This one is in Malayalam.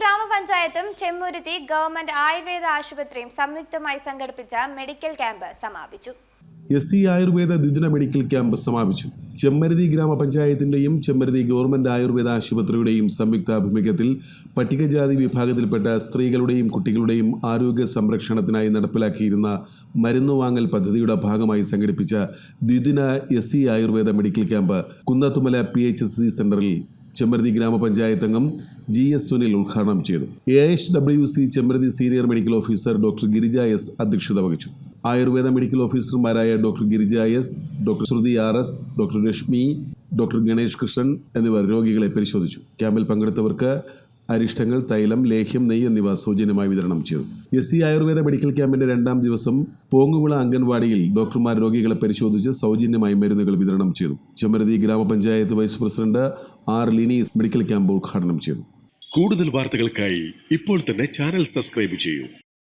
ഗ്രാമപഞ്ചായത്തും ചെമ്മുരുത്തി ഗവൺമെന്റ് ആയുർവേദ ആശുപത്രിയും സംയുക്തമായി സംഘടിപ്പിച്ച മെഡിക്കൽ ക്യാമ്പ് സമാപിച്ചു. എസ് സി ആയുർവേദ ദ്വിദിന മെഡിക്കൽ ക്യാമ്പ് സമാപിച്ചു. ചെമ്മരുതി ഗ്രാമപഞ്ചായത്തിന്റെയും ചെമ്മരുതി ഗവൺമെന്റ് ആയുർവേദ ആശുപത്രിയുടെയും സംയുക്താഭിമുഖ്യത്തിൽ പട്ടികജാതി വിഭാഗത്തിൽപ്പെട്ട സ്ത്രീകളുടെയും കുട്ടികളുടെയും ആരോഗ്യ സംരക്ഷണത്തിനായി നടപ്പിലാക്കിയിരുന്ന മരുന്ന് വാങ്ങൽ പദ്ധതിയുടെ ഭാഗമായി സംഘടിപ്പിച്ച ദ്വിദിന S C Ayurveda medical camp Kunnathumala P സെന്ററിൽ ചെമ്മരുതി ഗ്രാമപഞ്ചായത്ത് അംഗം ജി എസ് സുനിൽ ഉദ്ഘാടനം ചെയ്തു. A H W C Chemparathi senior medical officer doctor Girija S അധ്യക്ഷത വഹിച്ചു. ആയുർവേദ മെഡിക്കൽ ഓഫീസർമാരായ doctor Girija S doctor Shruthi R S doctor Rashmi doctor Ganesh Krishnan എന്നിവർ രോഗികളെ പരിശോധിച്ചു. ക്യാമ്പിൽ പങ്കെടുത്തവർക്ക് അരിഷ്ടങ്ങൾ തൈലം ലേഹ്യം നെയ്യ് എന്നിവ സൗജന്യമായി വിതരണം ചെയ്തു. എസ് സി ആയുർവേദ മെഡിക്കൽ ക്യാമ്പിന്റെ രണ്ടാം ദിവസം പോങ്ങുവിള അംഗൻവാടിയിൽ ഡോക്ടർമാർ രോഗികളെ പരിശോധിച്ച് സൗജന്യമായി മരുന്നുകൾ വിതരണം ചെയ്തു. Chemmaruthi grama panchayat vice president R Linees medical camp ഉദ്ഘാടനം ചെയ്തു. കൂടുതൽ വാർത്തകൾക്കായി ഇപ്പോൾ തന്നെ ചാനൽ സബ്സ്ക്രൈബ് ചെയ്യൂ.